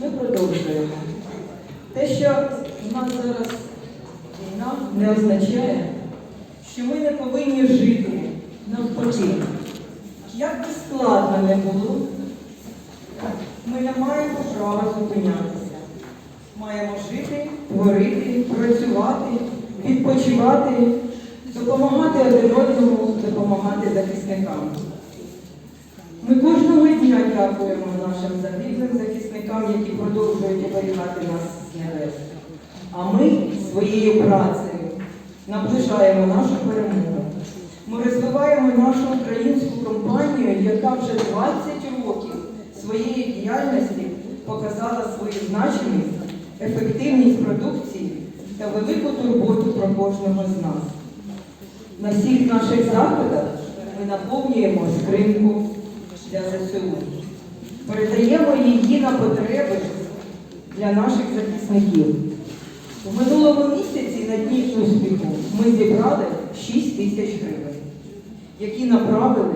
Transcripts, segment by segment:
Ми продовжуємо. Те, що в нас зараз війна, не означає, що ми не повинні жити навпаки. Як би складно не було, ми не маємо права зупинятися. Маємо жити, творити, працювати, відпочивати, допомагати один одному, допомагати захисникам. Ми кожного дня дякуємо нашим загиблим захисникам, які продовжують оберігати нас з небес. А ми своєю працею наближаємо нашу перемогу. Ми розвиваємо нашу українську компанію, яка вже 20 років своєї діяльності показала свою значимість, ефективність продукції та велику турботу про кожного з нас. На всіх наших заходах ми наповнюємо ЗСУ. Передаємо її на потреби для наших захисників. У минулому місяці на дні успіху ми зібрали 6 тисяч гривень, які направили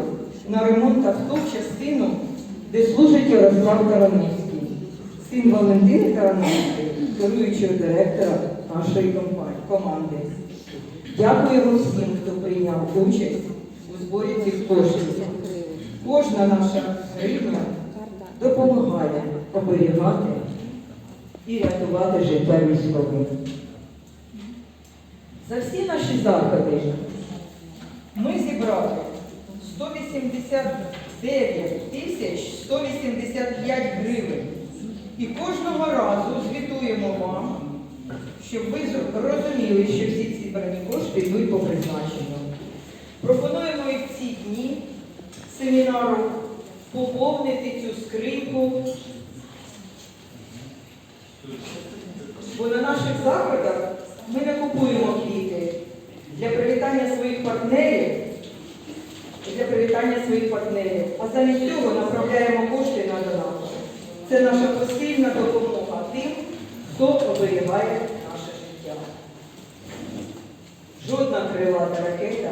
на ремонт авто в частину, де служить Ярослав Тараневський, син Валентини Тараневської, керуючого директора нашої команди. Дякуємо всім, хто прийняв участь у зборі цих коштів. Кожна наша гривня допомагає оберігати і рятувати життя військових. За всі наші заходи ми зібрали 189 тисяч 185 гривень. І кожного разу звітуємо вам, щоб ви розуміли, що всі ці зібрані кошти йдуть по призначенню. Дні семінару поповнити цю скриньку. Бо на наших заходах ми не купуємо квіти для привітання своїх партнерів, для привітання своїх партнерів, а замість цього направляємо кошти на донат. Це наша посильна допомога тим, хто оберігає наше життя. Жодна крилата ракета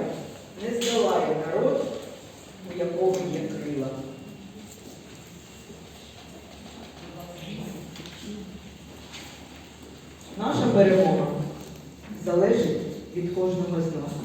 не здолає народ, Наша перемога залежить від кожного з нас.